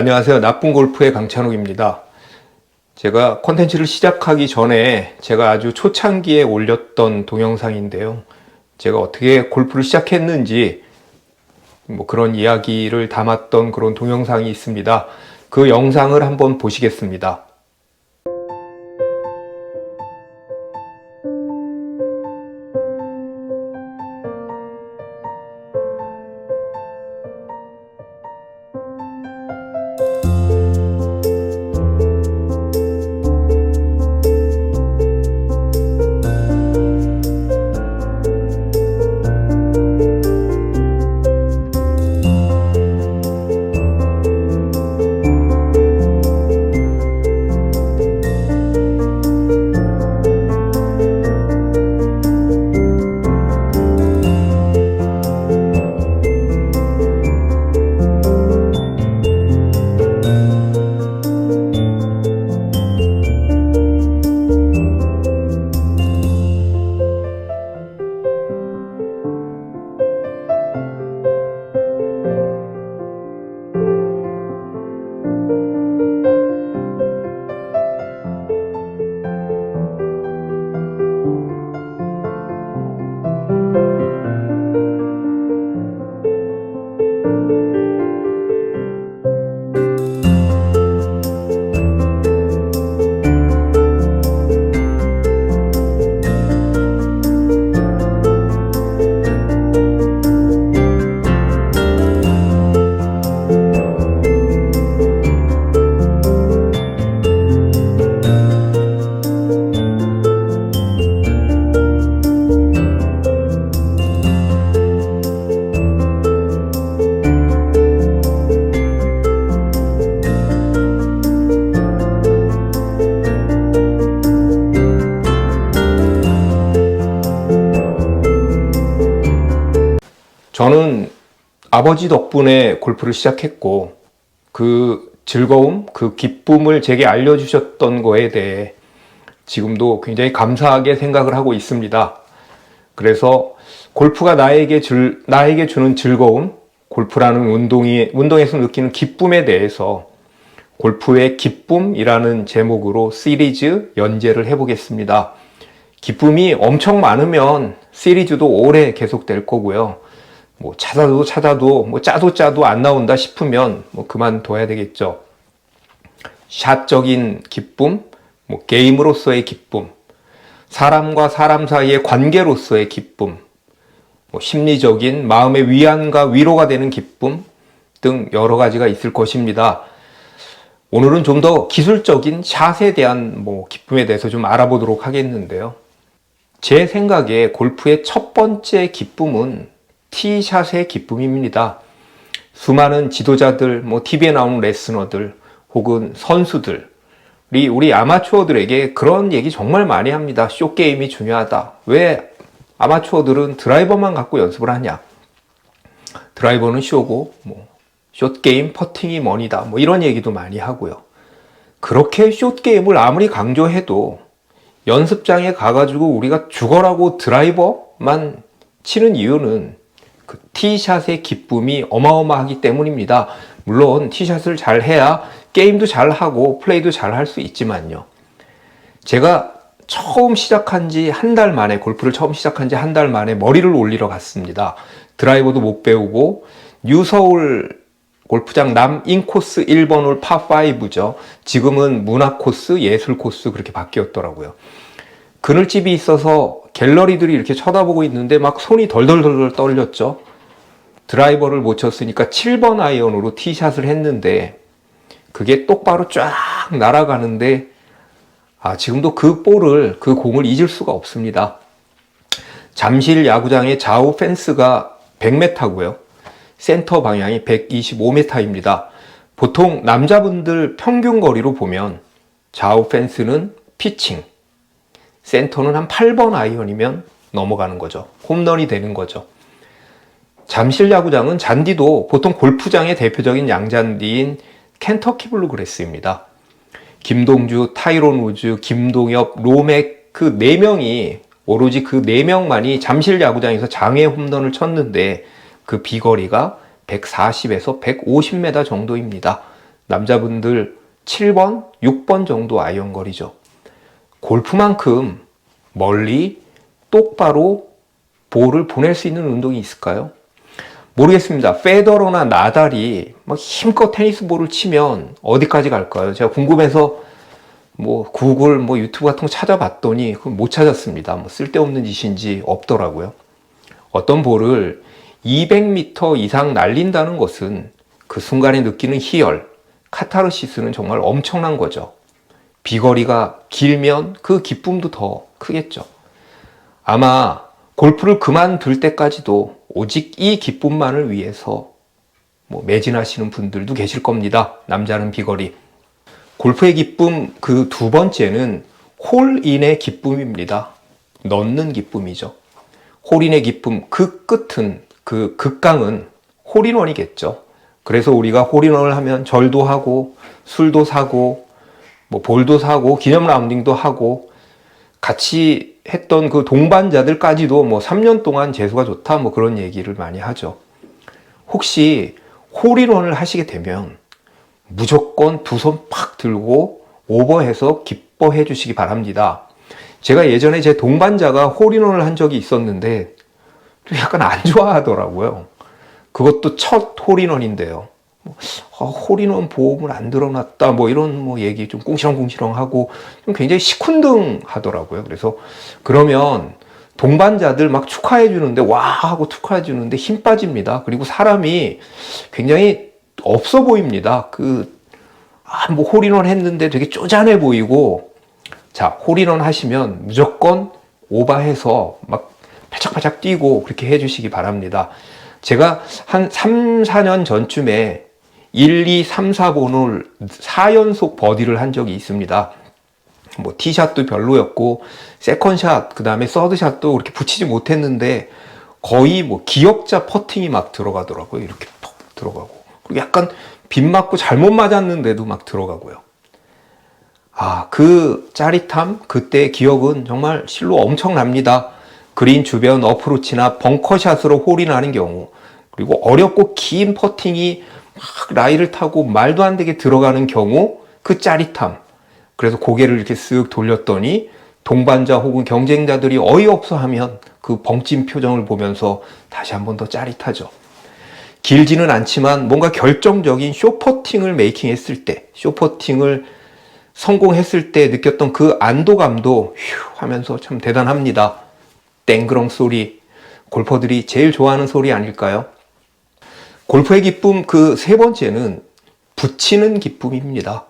안녕하세요. 나쁜 골프의 강찬욱입니다. 제가 콘텐츠를 시작하기 전에 제가 아주 초창기에 올렸던 동영상인데요. 제가 어떻게 골프를 시작했는지 뭐 그런 이야기를 담았던 그런 동영상이 있습니다. 그 영상을 한번 보시겠습니다. 아버지 덕분에 골프를 시작했고 그 즐거움, 그 기쁨을 제게 알려주셨던 거에 대해 지금도 굉장히 감사하게 생각을 하고 있습니다. 그래서 골프가 나에게 줄, 나에게 주는 즐거움, 골프라는 운동이, 운동에서 느끼는 기쁨에 대해서 골프의 기쁨이라는 제목으로 시리즈 연재를 해보겠습니다. 기쁨이 엄청 많으면 시리즈도 오래 계속될 거고요. 뭐 찾아도 찾아도 뭐 짜도 짜도 안 나온다 싶으면 뭐 그만둬야 되겠죠. 샷적인 기쁨, 뭐 게임으로서의 기쁨, 사람과 사람 사이의 관계로서의 기쁨, 뭐 심리적인 마음의 위안과 위로가 되는 기쁨 등 여러 가지가 있을 것입니다. 오늘은 좀 더 기술적인 샷에 대한 뭐 기쁨에 대해서 좀 알아보도록 하겠는데요. 제 생각에 골프의 첫 번째 기쁨은 티샷의 기쁨입니다. 수많은 지도자들, 뭐 TV에 나오는 레스너들, 혹은 선수들이 우리 아마추어들에게 그런 얘기 정말 많이 합니다. 쇼 게임이 중요하다. 왜 아마추어들은 드라이버만 갖고 연습을 하냐? 드라이버는 쇼고, 뭐, 숏 게임, 퍼팅이 머니다. 뭐 이런 얘기도 많이 하고요. 그렇게 숏 게임을 아무리 강조해도 연습장에 가가지고 우리가 죽어라고 드라이버만 치는 이유는 그 티샷의 기쁨이 어마어마하기 때문입니다. 물론 티샷을 잘 해야 게임도 잘 하고 플레이도 잘 할 수 있지만요. 제가 처음 시작한 지 한 달 만에 골프를 처음 시작한 지 한 달 만에 머리를 올리러 갔습니다. 드라이버도 못 배우고 뉴서울 골프장 남 인코스 1번 홀 파5죠. 지금은 문화 코스, 예술 코스 그렇게 바뀌었더라고요. 그늘집이 있어서 갤러리들이 이렇게 쳐다보고 있는데 막 손이 덜덜덜덜 떨렸죠. 드라이버를 못 쳤으니까 7번 아이언으로 티샷을 했는데 그게 똑바로 쫙 날아가는데 아, 지금도 그 볼을, 그 공을 잊을 수가 없습니다. 잠실 야구장의 좌우 펜스가 100m고요. 센터 방향이 125m입니다. 보통 남자분들 평균 거리로 보면 좌우 펜스는 피칭, 센터는 한 8번 아이언이면 넘어가는 거죠. 홈런이 되는 거죠. 잠실 야구장은 잔디도 보통 골프장의 대표적인 양잔디인 켄터키 블루 그레스입니다. 김동주, 타이론 우즈, 김동엽, 로맥 그네 명이 오로지 그네 명만이 잠실 야구장에서 장애 홈런을 쳤는데 그 비거리가 140에서 150m 정도입니다. 남자분들 7번, 6번 정도 아이언 거리죠. 골프만큼 멀리 똑바로 볼을 보낼 수 있는 운동이 있을까요? 모르겠습니다. 페더러나 나달이 막 힘껏 테니스 볼을 치면 어디까지 갈까요? 제가 궁금해서 뭐 구글 뭐 유튜브 같은 거 찾아봤더니 그건 못 찾았습니다. 뭐 쓸데없는 짓인지 없더라고요. 어떤 볼을 200m 이상 날린다는 것은 그 순간에 느끼는 희열, 카타르시스는 정말 엄청난 거죠. 비거리가 길면 그 기쁨도 더 크겠죠. 아마 골프를 그만둘 때까지도 오직 이 기쁨만을 위해서 뭐 매진하시는 분들도 계실 겁니다. 남자는 비거리. 골프의 기쁨 그 두 번째는 홀인의 기쁨입니다. 넣는 기쁨이죠. 홀인의 기쁨 그 끝은 그 극강은 홀인원이겠죠. 그래서 우리가 홀인원을 하면 절도 하고 술도 사고 뭐 볼도 사고 기념 라운딩도 하고 같이 했던 그 동반자들까지도 뭐 3년 동안 재수가 좋다 뭐 그런 얘기를 많이 하죠. 혹시 홀인원을 하시게 되면 무조건 두 손 팍 들고 오버해서 기뻐해 주시기 바랍니다. 제가 예전에 제 동반자가 홀인원을 한 적이 있었는데 좀 약간 안 좋아하더라고요. 그것도 첫 홀인원인데요. 뭐, 아, 홀인원 보험을 안 들어놨다 뭐 이런 뭐 얘기 좀 꽁시렁꽁시렁하고 좀 굉장히 시큰둥 하더라고요. 그래서 그러면 동반자들 막 축하해 주는데 와 하고 축하해 주는데 힘 빠집니다. 그리고 사람이 굉장히 없어 보입니다. 그, 아, 뭐 홀인원 했는데 되게 쪼잔해 보이고 자, 홀인원 하시면 무조건 오바해서 막 팔짝팔짝 뛰고 그렇게 해 주시기 바랍니다. 제가 한 3, 4년 전쯤에 1, 2, 3, 4번을 4연속 버디를 한 적이 있습니다. 뭐 티샷도 별로였고 세컨샷 그다음에 서드샷도 그렇게 붙이지 못했는데 거의 뭐 기억자 퍼팅이 막 들어가더라고요. 이렇게 퍽 들어가고 그리고 약간 빗 맞고 잘못 맞았는데도 막 들어가고요. 아, 그 짜릿함, 그때 기억은 정말 실로 엄청납니다. 그린 주변 어프로치나 벙커샷으로 홀이 나는 경우, 그리고 어렵고 긴 퍼팅이 막 라이를 타고 말도 안 되게 들어가는 경우, 그 짜릿함. 그래서 고개를 이렇게 쓱 돌렸더니 동반자 혹은 경쟁자들이 어이없어 하면 그 벙찐 표정을 보면서 다시 한 번 더 짜릿하죠. 길지는 않지만 뭔가 결정적인 쇼퍼팅을 메이킹했을 때, 쇼퍼팅을 성공했을 때 느꼈던 그 안도감도 휴 하면서 참 대단합니다. 땡그렁 소리, 골퍼들이 제일 좋아하는 소리 아닐까요? 골프의 기쁨 그 세 번째는 붙이는 기쁨입니다.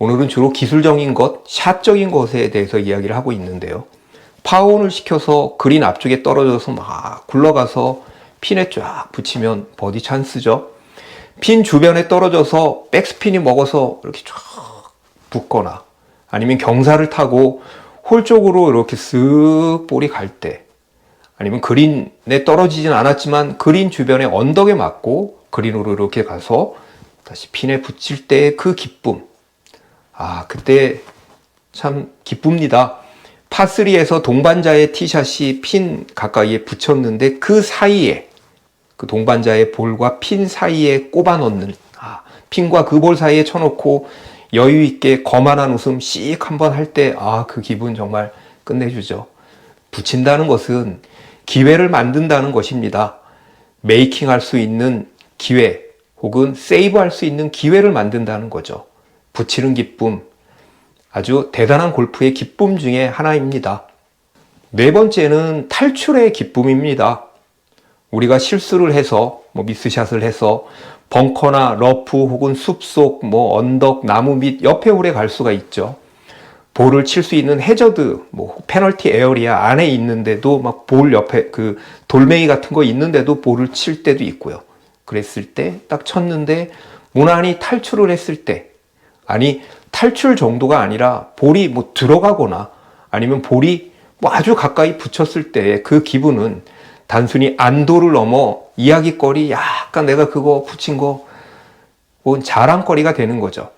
오늘은 주로 기술적인 것, 샷적인 것에 대해서 이야기를 하고 있는데요. 파온을 시켜서 그린 앞쪽에 떨어져서 막 굴러가서 핀에 쫙 붙이면 버디 찬스죠. 핀 주변에 떨어져서 백스핀이 먹어서 이렇게 쫙 붙거나 아니면 경사를 타고 홀 쪽으로 이렇게 쓱 볼이 갈 때 아니면 그린에 떨어지진 않았지만 그린 주변에 언덕에 맞고 그린으로 이렇게 가서 다시 핀에 붙일 때의 그 기쁨. 아, 그때 참 기쁩니다. 파3에서 동반자의 티샷이 핀 가까이에 붙였는데 그 사이에 그 동반자의 볼과 핀 사이에 꼽아 넣는 아, 핀과 그 볼 사이에 쳐놓고 여유 있게 거만한 웃음 씩 한번 할 때 아 그 기분 정말 끝내주죠. 붙인다는 것은 기회를 만든다는 것입니다. 메이킹 할 수 있는 기회 혹은 세이브 할 수 있는 기회를 만든다는 거죠. 붙이는 기쁨 아주 대단한 골프의 기쁨 중에 하나입니다. 네 번째는 탈출의 기쁨입니다. 우리가 실수를 해서 뭐 미스샷을 해서 벙커나 러프 혹은 숲속 뭐 언덕 나무 밑 옆에 오래 갈 수가 있죠. 볼을 칠 수 있는 해저드 뭐 페널티 에어리아 안에 있는데도 막 볼 옆에 그 돌멩이 같은 거 있는데도 볼을 칠 때도 있고요. 그랬을 때 딱 쳤는데 무난히 탈출을 했을 때 아니 탈출 정도가 아니라 볼이 뭐 들어가거나 아니면 볼이 뭐 아주 가까이 붙였을 때 그 기분은 단순히 안도를 넘어 이야기거리 약간 내가 그거 붙인 거 혹은 자랑거리가 되는 거죠.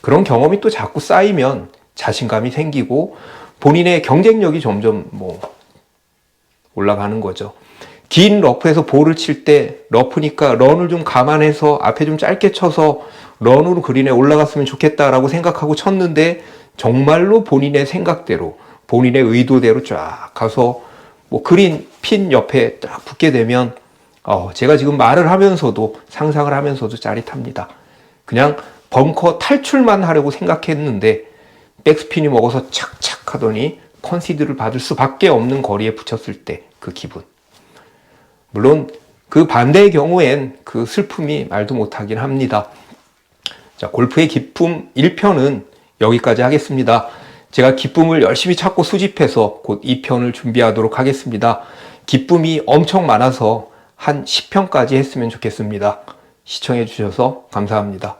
그런 경험이 또 자꾸 쌓이면 자신감이 생기고 본인의 경쟁력이 점점 뭐 올라가는 거죠. 긴 러프에서 볼을 칠 때 러프니까 런을 좀 감안해서 앞에 좀 짧게 쳐서 런으로 그린에 올라갔으면 좋겠다라고 생각하고 쳤는데 정말로 본인의 생각대로 본인의 의도대로 쫙 가서 뭐 그린 핀 옆에 딱 붙게 되면 어, 제가 지금 말을 하면서도 상상을 하면서도 짜릿합니다. 그냥 벙커 탈출만 하려고 생각했는데 백스핀이 먹어서 착착 하더니 컨시드를 받을 수밖에 없는 거리에 붙였을 때 그 기분. 물론 그 반대의 경우엔 그 슬픔이 말도 못하긴 합니다. 자, 골프의 기쁨 1편은 여기까지 하겠습니다. 제가 기쁨을 열심히 찾고 수집해서 곧 2편을 준비하도록 하겠습니다. 기쁨이 엄청 많아서 한 10편까지 했으면 좋겠습니다. 시청해 주셔서 감사합니다.